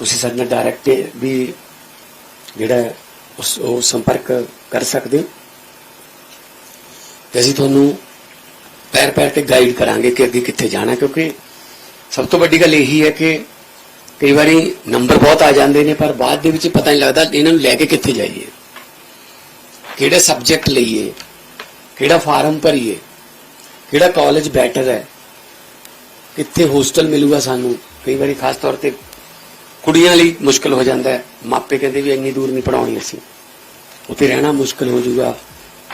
ਤੁਸੀਂ ਸਾਡੇ ਨਾਲ ਡਾਇਰੈਕਟ ਵੀ ਜਿਹੜਾ ਉਸ, ਉਹ ਸੰਪਰਕ ਕਰ ਸਕਦੇ ਹੋ। ਤੇ ਅਸੀਂ ਤੁਹਾਨੂੰ ਪੈਰ ਪੈਰ ਤੇ ਗਾਈਡ ਕਰਾਂਗੇ ਕਿ ਅੱਗੇ ਕਿੱਥੇ ਜਾਣਾ, ਕਿਉਂਕਿ ਸਭ ਤੋਂ ਵੱਡੀ ਗੱਲ ਇਹੀ ਹੈ ਕਿ ਕਈ ਵਾਰੀ ਨੰਬਰ ਬਹੁਤ ਆ ਜਾਂਦੇ ਨੇ, ਪਰ ਬਾਅਦ ਦੇ ਵਿੱਚ ਪਤਾ ਨਹੀਂ ਲੱਗਦਾ ਇਹਨਾਂ ਨੂੰ ਲੈ ਕੇ ਕਿੱਥੇ ਜਾਈਏ। ਕਿਹੜੇ ਸਬਜੈਕਟ ਲਈਏ, ਕਿਹੜਾ ਫਾਰਮ ਭਰੀਏ, ਕਿਹੜਾ ਕਾਲਜ ਬੈਟਰ ਹੈ, ਕਿੱਥੇ ਹੋਸਟਲ ਮਿਲੂਗਾ ਸਾਨੂੰ। ਕਈ ਵਾਰੀ ਖਾਸ ਤੌਰ ਤੇ ਕੁੜੀਆਂ ਲਈ ਮੁਸ਼ਕਲ ਹੋ ਜਾਂਦਾ ਹੈ। ਮਾਪੇ ਕਹਿੰਦੇ ਵੀ ਇੰਨੀ ਦੂਰ ਨਹੀਂ ਪੜਾਉਣੀ ਅਸੀਂ। ਉੱਥੇ ਰਹਿਣਾ ਮੁਸ਼ਕਲ ਹੋ ਜਾਊਗਾ।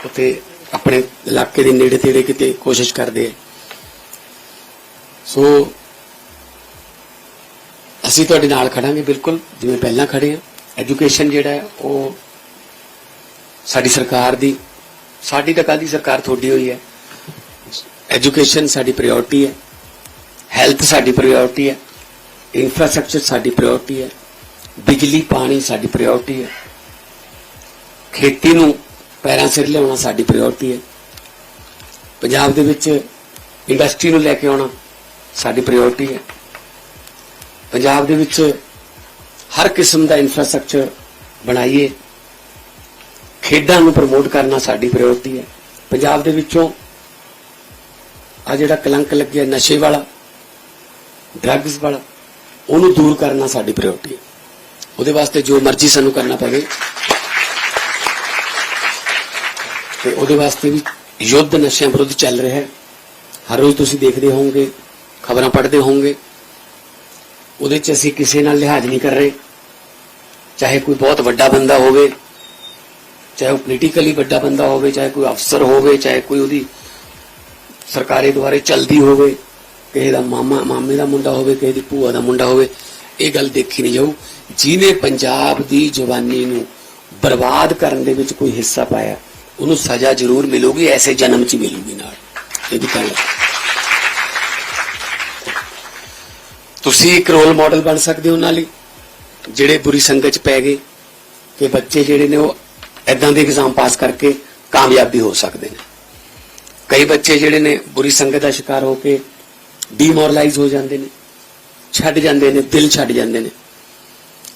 ਉੱਥੇ ਆਪਣੇ ਇਲਾਕੇ ਦੇ ਨੇੜੇ ਤੇੜੇ ਕਿਤੇ ਕੋਸ਼ਿਸ਼ ਕਰਦੇ ਆ। ਸੋ ਅਸੀਂ ਤੁਹਾਡੇ ਨਾਲ ਖੜਾਂਗੇ ਬਿਲਕੁਲ, ਜਿਵੇਂ ਪਹਿਲਾਂ ਖੜੇ ਆ। ਐਜੂਕੇਸ਼ਨ ਜਿਹੜਾ ਉਹ ਸਾਡੀ ਸਰਕਾਰ ਦੀ, ਸਾਡੀ ਤਾਂ ਕਾਦੀ ਸਰਕਾਰ ਤੁਹਾਡੀ ਹੋਈ ਹੈ। ਐਜੂਕੇਸ਼ਨ ਸਾਡੀ ਪ੍ਰਾਇੋਰਟੀ ਹੈ। ਹੈਲਥ ਸਾਡੀ ਪ੍ਰਾਇੋਰਟੀ ਹੈ। ਇਨਫਰਾਸਟ੍ਰਕਚਰ ਸਾਡੀ ਪ੍ਰਾਇੋਰਟੀ ਹੈ। ਬਿਜਲੀ, ਪਾਣੀ ਸਾਡੀ ਪ੍ਰਾਇੋਰਟੀ ਹੈ। ਖੇਤੀ ਨੂੰ ਪੈਰਾਂ ਸਿਰ ਲਿਆਉਣਾ ਸਾਡੀ ਪ੍ਰਾਇੋਰਟੀ ਹੈ। ਪੰਜਾਬ ਦੇ ਵਿੱਚ ਇੰਡਸਟਰੀ ਨੂੰ ਲੈ ਕੇ ਆਉਣਾ ਸਾਡੀ ਪ੍ਰਾਇੋਰਟੀ ਹੈ। ਪੰਜਾਬ ਦੇ ਵਿੱਚ ਹਰ ਕਿਸਮ ਦਾ ਇਨਫਰਾਸਟ੍ਰਕਚਰ ਬਣਾਈਏ। ਖੇਡਾਂ ਨੂੰ ਪ੍ਰਮੋਟ ਕਰਨਾ ਸਾਡੀ ਪ੍ਰਾਇੋਰਟੀ ਹੈ। ਪੰਜਾਬ ਦੇ ਵਿੱਚੋਂ ਆ ਜਿਹੜਾ ਕਲੰਕ ਲੱਗਿਆ, ਨਸ਼ੇ ਵਾਲਾ ਡਰੱਗਸ ਵਾਲਾ ਉਹਨੂੰ ਦੂਰ ਕਰਨਾ ਸਾਡੀ ਪ੍ਰਾਇੋਰਟੀ ਹੈ। ਉਹਦੇ ਵਾਸਤੇ ਜੋ ਮਰਜ਼ੀ ਸਾਨੂੰ ਕਰਨਾ ਪਵੇ। ਤੇ ਉਹਦੇ ਵਾਸਤੇ ਵੀ ਯੁੱਧ ਨਸ਼ਿਆਂ ਵਿਰੁੱਧ ਚੱਲ ਰਿਹਾ ਹੈ। ਹਰ ਰੋਜ਼ ਤੁਸੀਂ ਦੇਖਦੇ ਹੋਵੋਗੇ, ਖਬਰਾਂ ਪੜ੍ਹਦੇ ਹੋਵੋਗੇ। ਉਹਦੇ 'ਚ ਅਸੀਂ ਕਿਸੇ ਨਾਲ ਲਿਹਾਜ਼ ਨਹੀਂ ਕਰ ਰਹੇ। ਚਾਹੇ ਕੋਈ ਬਹੁਤ ਵੱਡਾ ਬੰਦਾ ਹੋਵੇ, ਚਾਹੇ ਉਹ ਪੋਲੀਟੀਕਲੀ ਵੱਡਾ ਬੰਦਾ ਹੋਵੇ, ਚਾਹੇ ਕੋਈ ਅਫਸਰ ਹੋਵੇ, ਚਾਹੇ ਕੋਈ ਉਹਦੀ ਸਰਕਾਰੀ ਦੁਆਰੇ ਚਲਦੀ ਹੋਵੇ। ਕਿਸੇ ਦਾ ਮਾਮਾ, ਮਾਮੇ ਦਾ ਮੁੰਡਾ ਹੋਵੇ, ਕਿਸੇ ਦੀ ਭੂਆ ਦਾ ਮੁੰਡਾ ਹੋਵੇ, ਇਹ ਗੱਲ ਦੇਖੀ ਨਹੀਂ ਜਾਊ। ਜਿਹਨੇ ਪੰਜਾਬ ਦੀ ਜਵਾਨੀ ਨੂੰ ਬਰਬਾਦ ਕਰਨ ਦੇ ਵਿੱਚ ਕੋਈ ਹਿੱਸਾ ਪਾਇਆ, ਉਹਨੂੰ ਸਜ਼ਾ ਜ਼ਰੂਰ ਮਿਲੂਗੀ, ਐਸੇ ਜਨਮ 'ਚ ਹੀ ਮਿਲੂਗੀ ਨਾਲ। ਇਹ ਵੀ ਗੱਲ ਤੁਸੀਂ ਇੱਕ ਰੋਲ ਮਾਡਲ ਬਣ ਸਕਦੇ ਹੋ ਉਹਨਾਂ ਲਈ ਜਿਹੜੇ ਬੁਰੀ ਸੰਗਤ 'ਚ ਪੈ ਗਏ, ਕਿ ਬੱਚੇ ਜਿਹੜੇ ਨੇ ਉਹ ਐਦਾਂ ਦੇ ਐਗਜ਼ਾਮ ਪਾਸ ਕਰਕੇ ਕਾਮਯਾਬ ਵੀ ਹੋ ਸਕਦੇ ਨੇ। ਕਈ ਬੱਚੇ ਜਿਹੜੇ ਨੇ ਬੁਰੀ ਸੰਗਤ ਦਾ ਸ਼ਿਕਾਰ ਹੋ ਕੇ ਡੀਮੋਰਲਾਈਜ਼ ਹੋ ਜਾਂਦੇ ਨੇ, ਛੱਡ ਜਾਂਦੇ ਨੇ, ਦਿਲ ਛੱਡ ਜਾਂਦੇ ਨੇ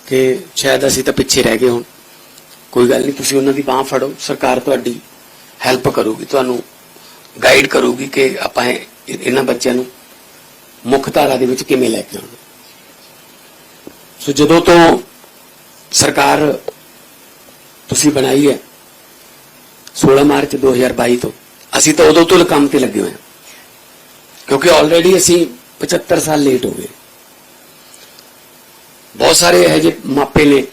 ਕਿ ਸ਼ਾਇਦ ਅਸੀਂ ਤਾਂ ਪਿੱਛੇ ਰਹਿ ਗਏ ਹੁਣ। ਕੋਈ ਗੱਲ ਨਹੀਂ, ਤੁਸੀਂ ਉਹਨਾਂ ਦੀ ਬਾਹ ਫੜੋ, ਸਰਕਾਰ ਤੁਹਾਡੀ ਹੈਲਪ ਕਰੂਗੀ, ਤੁਹਾਨੂੰ ਗਾਈਡ ਕਰੂਗੀ ਕਿ ਆਪਾਂ ਇਹ- ਇਹਨਾਂ ਬੱਚਿਆਂ ਨੂੰ ਮੁੱਖ ਧਾਰਾ ਦੇ ਵਿੱਚ ਕਿਵੇਂ ਲੈ ਕੇ ਆਉਣਾ। ਸੋ ਜਦੋਂ ਤੋਂ ਸਰਕਾਰ ਤੁਸੀਂ ਬਣਾਈ ਹੈ 16 ਮਾਰਚ 2022 ਤੋਂ, ਅਸੀਂ ਤਾਂ ਉਦੋਂ ਤੋਂ ਕੰਮ ਤੇ ਲੱਗੇ ਹੋਏ ਹਾਂ। ਕਿਉਂਕਿ ਆਲਰੇਡੀ ਅਸੀਂ 75 ਸਾਲ ਲੇਟ ਹੋ ਗਏ। ਬਹੁਤ ਸਾਰੇ ਇਹੋ ਜਿਹੇ ਮਾਪੇ ਨੇ,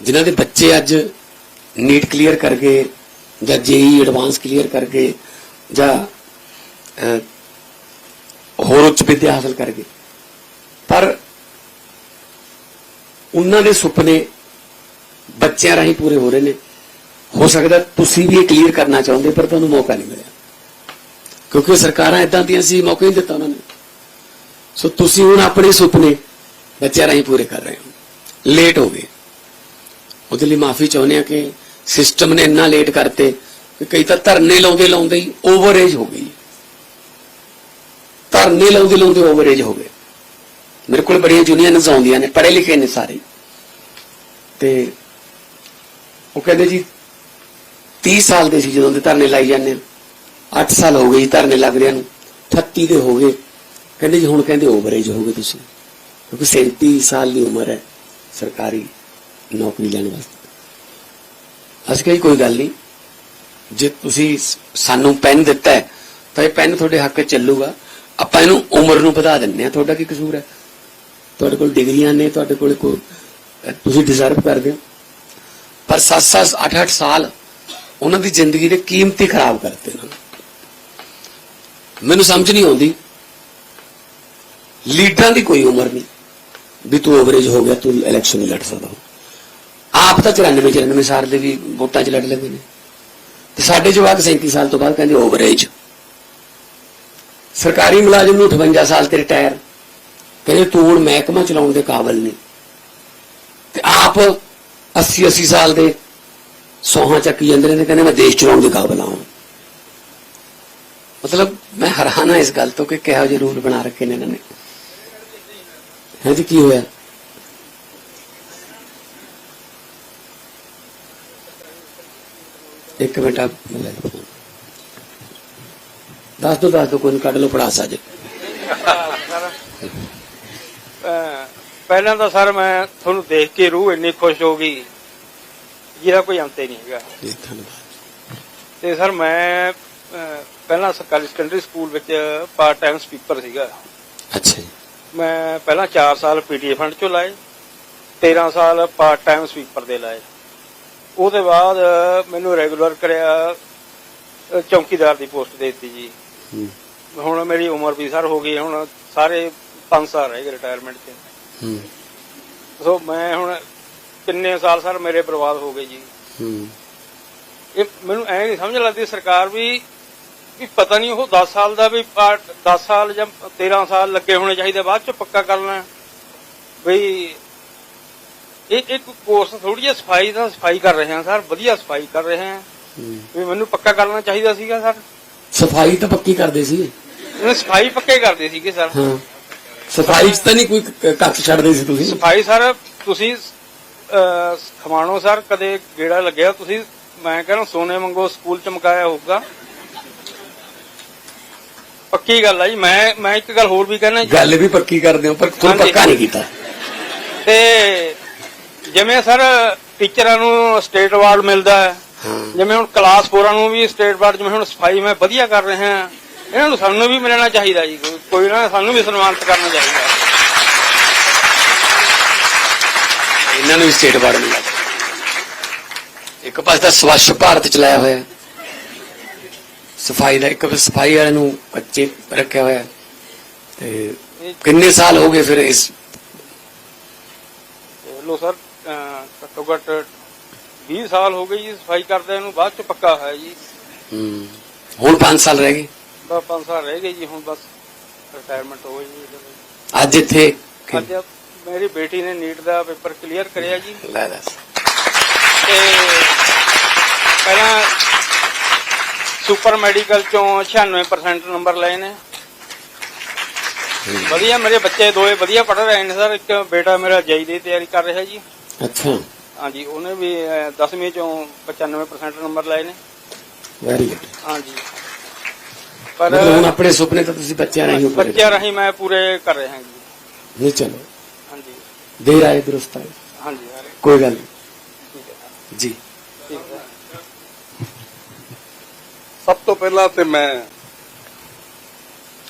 ਜਿਨ੍ਹਾਂ ਦੇ ਬੱਚੇ ਅੱਜ ਨੀਟ ਕਲੀਅਰ ਕਰਕੇ ਗਏ, ਜਾਂ ਜੇਈ ਐਡਵਾਂਸ ਕਲੀਅਰ ਕਰਕੇ ਜਾਂ ਹੋਰ ਉੱਚ ਵਿੱਦਿਆ ਹਾਸਲ ਕਰਕੇ ਪਰ ਉਹਨਾਂ ਦੇ ਸੁਪਨੇ ਬੱਚਿਆਂ ਰਾਹੀਂ ਪੂਰੇ ਹੋ ਰਹੇ ਨੇ। ਹੋ ਸਕਦਾ ਤੁਸੀਂ ਵੀ ਇਹ ਕਲੀਅਰ ਕਰਨਾ ਚਾਹੁੰਦੇ, ਪਰ ਤੁਹਾਨੂੰ ਮੌਕਾ ਨਹੀਂ ਮਿਲਿਆ। ਕਿਉਂਕਿ ਸਰਕਾਰਾਂ ਇਦਾਂ ਦੀਆਂ ਸੀ, ਮੌਕਾ ਹੀ ਨਹੀਂ ਦਿੱਤਾ ਉਹਨਾਂ ਨੇ। ਸੋ ਤੁਸੀਂ ਹੁਣ ਆਪਣੇ ਸੁਪਨੇ ਬੱਚਿਆਂ ਰਾਹੀਂ ਪੂਰੇ ਕਰ ਰਹੇ ਹੋ। ਲੇਟ ਹੋ ਗਏ। ਉਹਦੇ ਲਈ ਮਾਫੀ ਚਾਹੁੰਦੇ ਆ ਕਿ ਸਿਸਟਮ ਨੇ ਇੰਨਾ ਲੇਟ ਕਰਤੇ ਕਿ ਕਈ ਤਾਂ ਧਰਨੇ ਲਾਉਂਦੇ ਲਾਉਂਦੇ ਹੀ ਓਵਰਏਜ ਹੋ ਗਈ। ਧਰਨੇ ਲਾਉਂਦੇ ਲਾਉਂਦੇ ਓਵਰਏਜ ਹੋ ਗਏ। ਮੇਰੇ ਕੋਲ ਬੜੀਆਂ ਯੂਨੀਅਨਸ ਆਉਂਦੀਆਂ ਨੇ, ਪੜ੍ਹੇ ਲਿਖੇ ਨੇ ਸਾਰੇ। ਤੇ ਉਹ ਕਹਿੰਦੇ ਜੀ 30 ਸਾਲ ਦੇ ਸੀ ਜਦੋਂ ਦੇ ਧਰਨੇ ਲਾਈ ਜਾਂਦੇ ਆ। 8 ਸਾਲ ਹੋ ਗਏ ਜੀ ਧਰਨੇ ਲੱਗ ਰਿਆਂ ਨੂੰ 38 ਦੇ ਹੋ ਗਏ। ਕਹਿੰਦੇ ਜੀ ਹੁਣ ਕਹਿੰਦੇ ਓਵਰਏਜ ਹੋ ਗਏ ਤੁਸੀਂ। ਕਿਉਂਕਿ 37 ਸਾਲ ਦੀ ਉਮਰ ਹੈ ਸਰਕਾਰੀ ਨੌਕਰੀ ਲੈਣ ਵਾਸਤੇ। ਅਸੀਂ ਕਹੀ ਕੋਈ ਗੱਲ ਨਹੀਂ, ਜੇ ਤੁਸੀਂ ਸਾਨੂੰ ਪੈਨ ਦਿੱਤਾ ਹੈ, ਤਾਂ ਇਹ ਪੈਨ ਤੁਹਾਡੇ ਹੱਕ 'ਚ ਚੱਲੂਗਾ। ਆਪਾਂ ਇਹਨੂੰ ਉਮਰ ਨੂੰ ਵਧਾ ਦਿੰਨੇ ਆ ਤੁਹਾਡਾ ਕੀ ਕਸੂਰ ਹੈ? ਤੁਹਾਡੇ ਕੋਲ ਡਿਗਰੀਆਂ ਨੇ, ਤੁਹਾਡੇ ਕੋਲ ਕੋਈ ਤੁਸੀਂ ਡਿਜ਼ਰਵ ਕਰਦੇ ਹੋ। ਪਰ 7-7 8-8 ਸਾਲ ਉਹਨਾਂ ਦੀ ਜ਼ਿੰਦਗੀ ਦੇ ਕੀਮਤੀ ਖਰਾਬ ਕਰਤੇ ਉਹਨਾਂ ਨੇ। ਮੈਨੂੰ ਸਮਝ ਨਹੀਂ ਆਉਂਦੀ। ਲੀਡਰਾਂ ਦੀ ਕੋਈ ਉਮਰ ਨਹੀਂ। ਵੀ ਤੂੰ ਓਵਰੇਜ ਹੋ ਗਿਆ, ਤੂੰ ਇਲੈਕਸ਼ਨ ਨਹੀਂ ਲੜ ਸਕਦਾ ਆਪ ਤਾਂ 94 94 ਸਾਲ ਦੇ ਵੀ ਵੋਟਾਂ 'ਚ ਲੜ ਲੈਂਦੇ ਨੇ। ਤੇ ਸਾਡੇ ਜਵਾਕ 37 ਸਾਲ ਤੋਂ ਬਾਅਦ ਕਹਿੰਦੇ ਓਵਰੇਜ ਸਰਕਾਰੀ ਮੁਲਾਜ਼ਮ ਨੂੰ 58 ਸਾਲ ਤੇ ਰਿਟਾਇਰ ਕਹਿੰਦੇ ਤੂੰ ਮਹਿਕਮਾ ਚਲਾਉਣ ਦੇ ਕਾਬਲ ਨਹੀਂ। ਤੇ ਆਪ 80 80 ਸਾਲ ਦੇ ਸੋਹਾਂ ਚੱਕੀ ਜਾਂਦੇ ਨੇ ਕਹਿੰਦੇ ਮੈਂ ਦੇਸ਼ ਚਲਾਉਣ ਦੇ ਕਾਬਲ ਆ ਮਤਲਬ ਮੈਂ ਹੈਰਾਨ ਆ ਇਸ ਗੱਲ ਤੋਂ ਕਿ ਕਿਹੋ ਜਿਹੇ ਰੂਲ ਬਣਾ ਰੱਖੇ ਨੇ ਇਹਨਾਂ ਨੇ। ਹੈ ਜੀ ਕੀ ਹੋਇਆ? ਇੱਕ ਮਿੰਟ ਆ ਦੱਸ ਦੋ ਦੱਸ ਦੋ ਕੋਈ ਕੱਢ ਲੋ ਪੜਾ ਸਾਜੇ ਪਹਿਲਾਂ ਤਾਂ ਸਰ ਮੈਂ ਤੁਹਾਨੂੰ ਦੇਖ ਕੇ ਰੂਹ ਇੰਨੀ ਖੁਸ਼ ਹੋ ਗਈ। ਜਿਹਦਾ ਕੋਈ ਅੰਤ ਹੀ ਨਹੀਂ ਹੈਗਾ। ਤੇ ਸਰ ਮੈਂ ਪਹਿਲਾਂ ਸਰਕਾਰੀ ਸੈਕੰਡਰੀ ਸਕੂਲ ਵਿੱਚ ਪਾਰਟ ਟਾਈਮ ਸਪੀਕਰ ਸੀਗਾ। ਅੱਛਾ ਜੀ। ਮੈਂ ਪਹਿਲਾਂ 4 ਸਾਲ ਪੀਟੀਏ ਫੰਡ ਚੋਂ ਲਾਏ 13 ਸਾਲ ਪਾਰਟ ਟਾਈਮ ਸਪੀਕਰ ਦੇ ਲਾਏ। ਉਹਦੇ ਬਾਅਦ ਮੈਨੂੰ ਰੈਗੂਲਰ ਕਰਿਆ ਚੌਕੀਦਾਰ ਦੀ ਪੋਸਟ ਦੇ ਦਿੱਤੀ ਜੀ। ਹੁਣ ਮੇਰੀ ਉਮਰ ਵੀ ਸਰ ਹੋ ਗਈ ਹੁਣ ਸਾਰੇ 5 ਸਾਲ ਰਹਿ ਗਏ ਰਿਟਾਇਰਮੈਂਟ ਹੂੰ। ਸੋ ਮੈਂ ਹੁਣ ਕਿੰਨੇ ਸਾਲ ਸਰ ਮੇਰੇ ਬਰਬਾਦ ਹੋ ਗਏ ਜੀ। ਹੂੰ। ਇਹ ਮੈਨੂੰ ਐ ਨਹੀਂ ਸਮਝ ਲੱਗਦੀ ਸਰਕਾਰ ਵੀ ਵੀ ਪਤਾ ਨਹੀਂ ਉਹ 10 ਸਾਲ ਦਾ ਵੀ 10 ਸਾਲ ਜਾਂ 13 ਸਾਲ ਲੱਗੇ ਹੋਣੇ ਚਾਹੀਦੇ ਬਾਅਦ ਚ ਪੱਕਾ ਕਰਨਾ ਵੀ ਇਹ ਇੱਕ ਕੋਰਸ ਥੋੜੀ ਜਿਹੀ ਸਫ਼ਾਈ ਦਾ ਸਫ਼ਾਈ ਕਰ ਰਹੇ ਹਾਂ ਸਰ ਵਧੀਆ ਸਫ਼ਾਈ ਕਰ ਰਹੇ ਹਾਂ। ਵੀ ਮੈਨੂੰ ਪੱਕਾ ਕਰਨਾ ਚਾਹੀਦਾ ਸੀਗਾ ਸਰ। ਸਫ਼ਾਈ ਤਾਂ ਪੱਕੀ ਕਰਦੇ ਸੀ। ਇਹ ਸਫ਼ਾਈ ਪੱਕੇ ਕਰਦੇ ਸੀਗੇ ਸਰ। ਹਾਂ। ਸਫ਼ਾਈ 'ਚ ਤਾਂ ਨਹੀਂ ਕੋਈ ਕੱਖ ਛੱਡਦੇ ਸੀ ਤੁਸੀਂ? ਸਫ਼ਾਈ ਸਰ ਤੁਸੀਂ ਖਮਾਣੋ ਸਰ ਕਦੇ ਗੇੜਾ ਲੱਗਿਆ ਤੁਸੀਂ ਮੈਂ ਕਹਿੰਦਾ ਸੋਨੇ ਵਾਂਗੂ ਸਕੂਲ ਚਮਕਾਇਆ ਹੋਊਗਾ। ਪੱਕੀ ਗੱਲ ਆ ਜੀ ਮੈਂ ਮੈਂ ਇੱਕ ਗੱਲ ਹੋਰ ਵੀ ਕਹਿਣਾ ਜੀ। ਗੱਲ ਵੀ ਪੱਕੀ ਕਰਦੇ ਹੋ ਪਰ ਤੁਹਾਨੂੰ ਹਾਂਜੀ। ਪੱਕਾ ਨਹੀਂ ਕੀਤਾ। ਤੇ ਜਿਵੇਂ ਸਰ ਟੀਚਰਾਂ ਨੂੰ ਸਟੇਟ ਅਵਾਰਡ ਮਿਲਦਾ ਹੈ ਜਿਵੇਂ ਹੁਣ ਕਲਾਸ 4 ਨੂੰ ਵੀ ਸਟੇਟ ਅਵਾਰਡ ਜਿਵੇਂ ਹੁਣ ਸਫ਼ਾਈ ਮੈਂ ਵਧੀਆ ਕਰ ਰਹੇ ਹਾਂ ਇਹਨਾਂ ਨੂੰ ਸਾਨੂੰ ਵੀ ਮਿਲਣਾ ਚਾਹੀਦਾ ਜੀ ਕੋਈ- ਕੋਈ ਨਾ ਸਾਨੂੰ ਵੀ ਸਨਮਾਨਿਤ ਕਰਨਾ ਚਾਹੀਦਾ। ਇਹਨਾਂ ਨੂੰ ਵੀ ਸਟੇਟ ਅਵਾਰਡ ਮਿਲਿਆ। ਇੱਕ ਪਾਸੇ ਤਾਂ ਸਵੱਛ ਭਾਰਤ ਚਲਾਇਆ ਹੋਇਆ। ਸਫ਼ਾਈ ਦਾ ਇੱਕ ਸਫ਼ਾਈ ਵਾਲਿਆਂ ਨੂੰ ਕੱਚੇ ਰੱਖਿਆ ਹੋਇਆ ਤੇ ਕਿੰਨੇ ਸਾਲ ਹੋ ਗਏ ਫਿਰ ਇਸ ਲੋ ਸਰ ਘੱਟੋ ਘੱਟ 20 ਸਾਲ ਹੋ ਗਏ ਜੀ ਸਫ਼ਾਈ ਕਰਦੇ ਨੂੰ ਬਾਅਦ ਚ ਪੱਕਾ ਹੋਇਆ ਜੀ। ਹਮ, ਹੁਣ 5 ਸਾਲ ਰਹਿ ਗਏ? ਬਸ 5 ਸਾਲ ਰਹਿ ਗਏ ਜੀ ਹੁਣ ਬਸ ਰਿਟਾਇਰਮੈਂਟ ਹੋ ਗਈ ਜੀ। ਅੱਜ ਇੱਥੇ ਅੱਜ ਮੇਰੀ ਬੇਟੀ ਨੇ ਨੀਟ ਦਾ ਪੇਪਰ ਕਲੀਅਰ ਕਰਿਆ ਜੀ। ਲੈ ਦੱਸ। ਤੇ ਪਹਿਲਾਂ ਸੁਪਰ ਮੈਡੀਕਲ ਚੋਂ 96% ਨੰਬਰ ਲਏ ਨੇ। ਵਧੀਆ ਮੇਰੇ ਬੱਚੇ ਦੋਏ ਵਧੀਆ ਪੜ੍ਹ ਰਹੇ ਨੇ ਸਰ। ਇੱਕ ਬੇਟਾ ਮੇਰਾ ਜਈ ਦੀ ਤਿਆਰੀ ਕਰ ਰਿਹਾ ਜੀ। ਅੱਛਾ। ਹਾਂਜੀ ਉਹਨੇ ਵੀ 10ਵੀਂ ਚੋਂ 95% ਨੰਬਰ ਲਏ ਨੇ। ਵੈਰੀ ਗੁੱਡ ਹਾਂਜੀ। ਪਰ ਹੁਣ ਆਪਣੇ ਸੁਪਨੇ ਤਾਂ ਤੁਸੀਂ ਬੱਚਿਆਂ ਰਾਹੀਂ ਪੂਰੇ ਬੱਚਿਆਂ ਰਾਹੀਂ ਮੈਂ ਪੂਰੇ ਕਰ ਰਿਹਾ ਹਾਂ ਜੀ। ਨਹੀਂ ਚਲੋ। ਹਾਂਜੀ। ਦੇਰ ਆਏ ਦਰੁਸਤ ਆਏ। ਹਾਂਜੀ ਕੋਈ ਗੱਲ ਨਹੀਂ। ਜੀ ਠੀਕ ਹੈ ਸਭ ਤੋਂ ਪਹਿਲਾਂ ਤੇ ਮੈਂ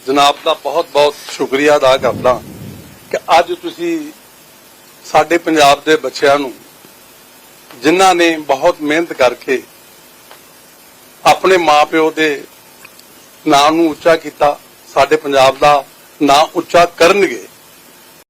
ਜਨਾਬ ਦਾ ਬਹੁਤ-ਬਹੁਤ ਸ਼ੁਕਰੀਆ ਅਦਾ ਕਰਦਾ ਕਿ ਅੱਜ ਤੁਸੀਂ ਸਾਡੇ ਪੰਜਾਬ ਦੇ ਬੱਚਿਆਂ ਨੂੰ, ਜਿਨ੍ਹਾਂ ਨੇ ਬਹੁਤ ਮਿਹਨਤ ਕਰਕੇ ਆਪਣੇ ਮਾਪਿਓ ਦੇ ਨਾਂ ਨੂੰ ਉੱਚਾ ਕੀਤਾ, ਸਾਡੇ ਪੰਜਾਬ ਦਾ ਨਾਂ ਉੱਚਾ ਕਰਨਗੇ।